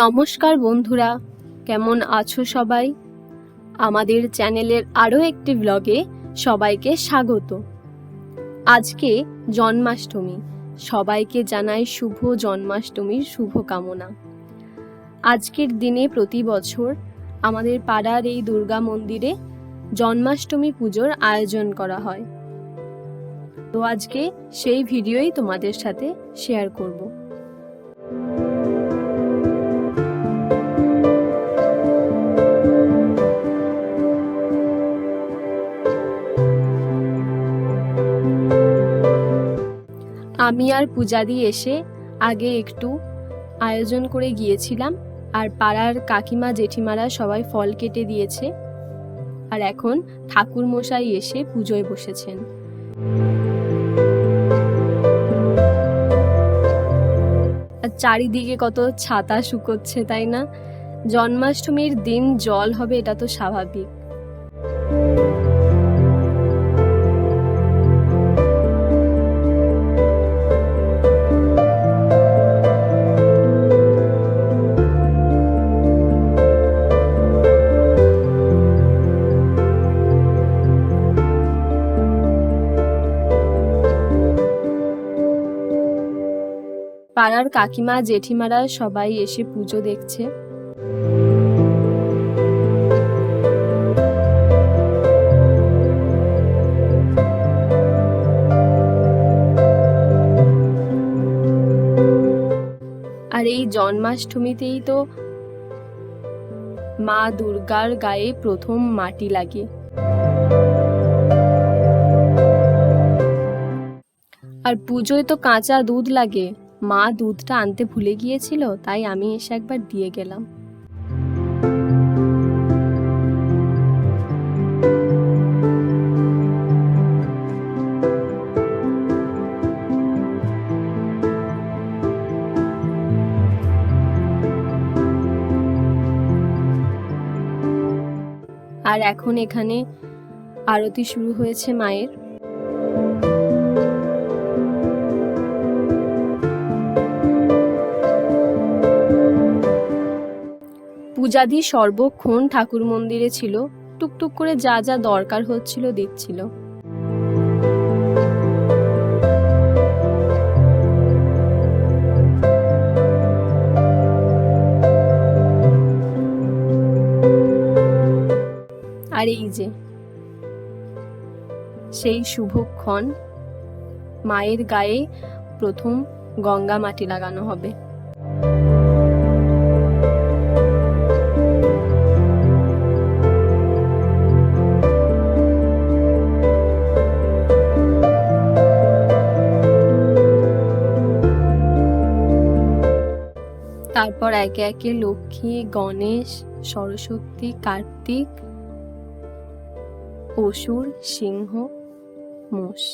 নমস্কার বন্ধুরা, কেমন আছো সবাই? আমাদের চ্যানেলের আরও একটি ব্লগে সবাইকে স্বাগত। আজকে জন্মাষ্টমী, সবাইকে জানাই শুভ জন্মাষ্টমীর শুভকামনা। আজকের দিনে প্রতি বছর আমাদের পাড়ার এই দুর্গা মন্দিরে জন্মাষ্টমী পুজোর আয়োজন করা হয়। তো আজকে সেই ভিডিওই তোমাদের সাথে শেয়ার করব। আমি আর পূজাদি এসে আগে একটু আয়োজন করে গিয়েছিলাম, আর পাড়ার কাকিমা, জেঠিমারা সবাই ফল কেটে দিয়েছে। আর এখন ঠাকুর মশাই এসে পুজোয় বসেছেন। আর চারিদিকে কত ছাতা শুকোচ্ছে, তাই না? জন্মাষ্টমীর দিন জল হবে, এটা তো স্বাভাবিক। পাড়ার কাকিমা, জেঠিমারা সবাই এসে পুজো দেখছে। আর এই জন্মাষ্টমীতেই তো মা দুর্গার গায়ে প্রথম মাটি লাগে। আর পুজোয় তো কাঁচা দুধ লাগে। মা দুধটা আনতে ভুলে গিয়েছিল, তাই আমি এসে একবার দিয়ে গেলাম। আর এখন এখানে আরতি শুরু হয়েছে মায়ের। পূজাদি সর্বক্ষণ ঠাকুর মন্দিরে ছিল, টুকটুক করে যা যা দরকার হচ্ছিল দেখছিল আর এই যে, সেই শুভক্ষণ, মায়ের গায়ে প্রথম গঙ্গা মাটি লাগানো হবে। তারপর একে একে লক্ষ্মী গণেশ সরস্বতী কার্তিক অসুর সিংহ মোষ।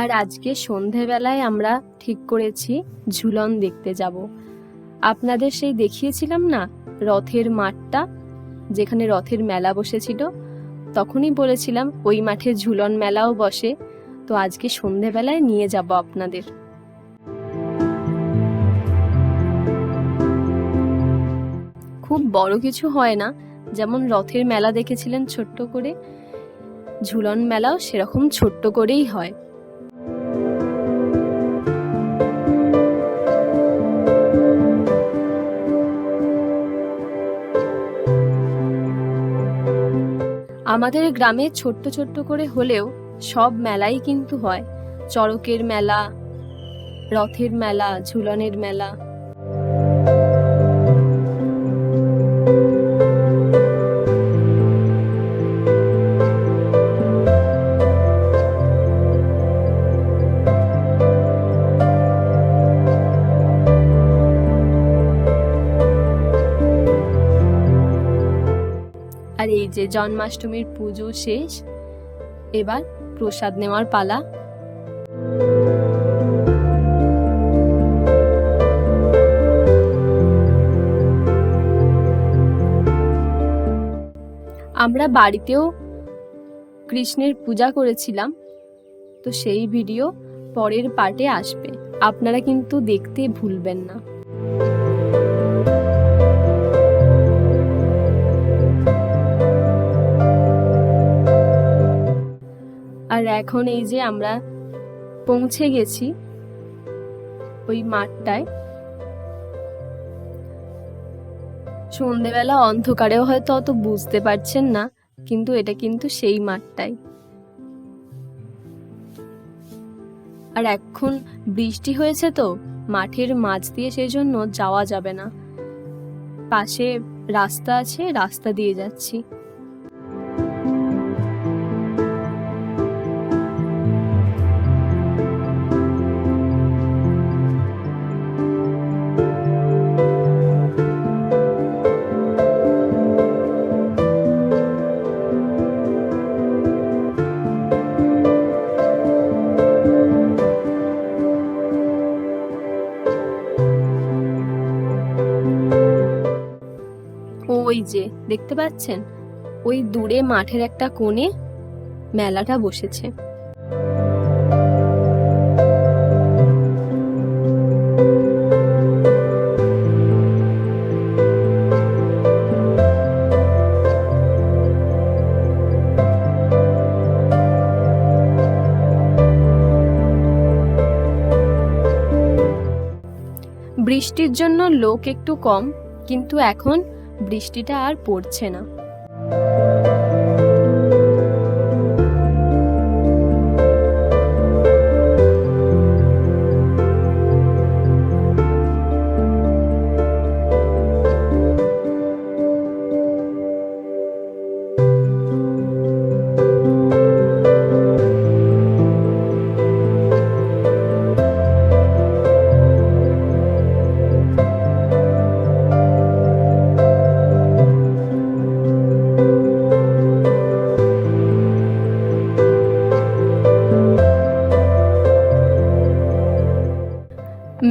আর আজকে সন্ধেবেলায় আমরা ঠিক করেছি ঝুলন দেখতে যাব। আপনাদের সেই দেখিয়েছিলাম না রথের মাঠটা? যেখানে রথের মেলা বসেছিল। তখনই বলেছিলাম ওই মাঠে ঝুলন মেলাও বসে, তো আজকে সন্ধেবেলায় নিয়ে যাব আপনাদের। খুব বড় কিছু হয় না, যেমন রথের মেলা দেখেছিলেন ছোট্ট করে। ঝুলন মেলাও সেরকম ছোট্ট করেই হয়। আমাদের গ্রামে ছোট্ট ছোট্ট করে হলেও সব মেলাই কিন্তু হয়। চড়কের মেলা, রথের মেলা, ঝুলনের মেলা যে জন্মাষ্টমীর পুজো শেষ, এবার প্রসাদ নেওয়ার পালা। আমরা বাড়িতেও কৃষ্ণের পূজা করেছিলাম, তো সেই ভিডিও পরের পার্টে আসবে। আপনারা কিন্তু দেখতে ভুলবেন না। আর এখন এই যে আমরা পৌঁছে গেছি ওই মাঠটায়। সন্ধেবেলা অন্ধকারেও হয়তো অত বুঝতে পারছেন না, কিন্তু এটা কিন্তু সেই মাঠটাই। আর এখন বৃষ্টি হয়েছে তো, মাঠের মাঝ দিয়ে সেই জন্য যাওয়া যাবে না। পাশে রাস্তা আছে, রাস্তা দিয়ে যাচ্ছি। যে, দেখতে পাচ্ছেন? ওই দূরে মাঠের একটা কোণে মেলাটা বসেছে। বৃষ্টির জন্য লোক একটু কম, কিন্তু এখন বৃষ্টিটা আর পড়ছে না।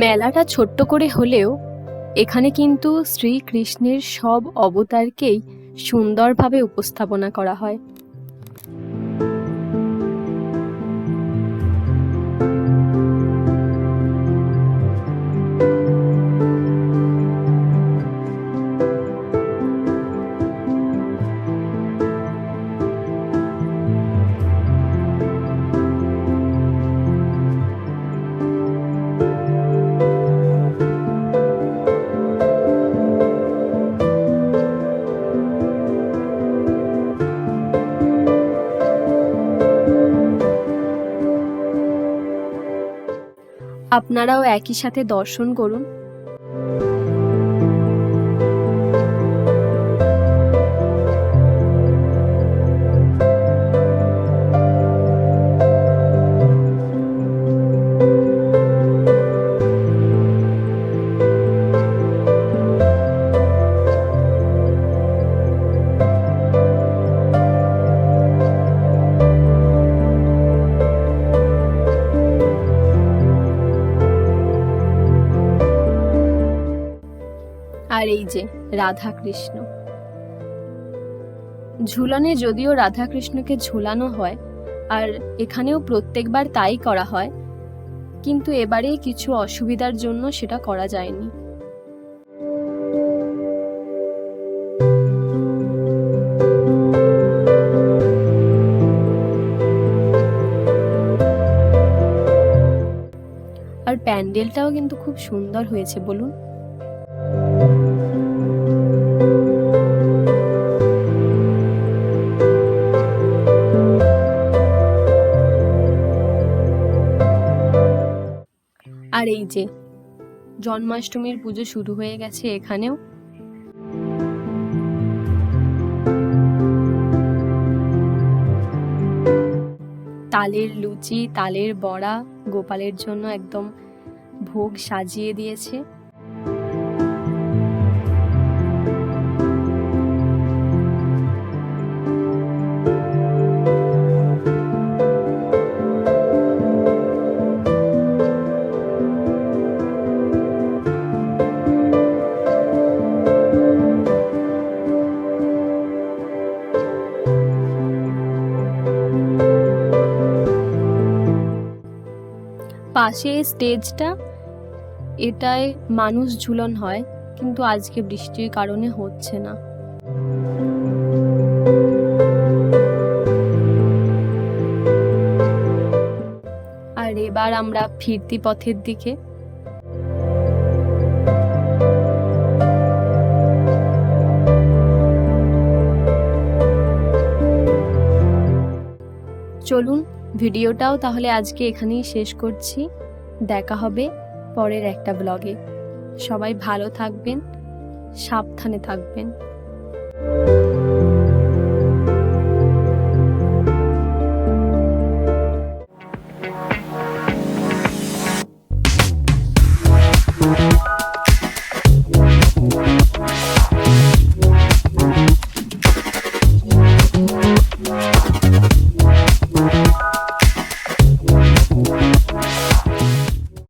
মেলাটা ছোট্ট করে হলেও এখানে কিন্তু শ্রীকৃষ্ণের সব অবতারকেই সুন্দরভাবে উপস্থাপনা করা হয়। আপনারাও একই সাথে দর্শন করুন। আর এই যে রাধা কৃষ্ণ ঝুলনে যদিও রাধা কৃষ্ণকে ঝুলানো হয়, আর এখানেও প্রত্যেকবার তাই করা হয়, কিন্তু এবারে কিছু অসুবিধার জন্য সেটা করা যায়নি। আর প্যান্ডেলটাও কিন্তু খুব সুন্দর হয়েছে, বলুন। আর এই যে, জন্মাষ্টমীর পুজো শুরু হয়ে গেছে এখানেও। তালের লুচি, তালের বড়া গোপালের জন্য একদম ভোগ সাজিয়ে দিয়েছে। পাশে স্টেজটা, এটায় মানুষ ঝুলন হয়, কিন্তু আজকে বৃষ্টির কারণে হচ্ছে না। আর এবার আমরা ফিরতি পথের দিকে। চলুন ভিডিওটাও তাহলে আজকে এখানেই শেষ করছি। দেখা হবে পরের একটা ব্লগে সবাই ভালো থাকবেন, সাবধানে থাকবেন।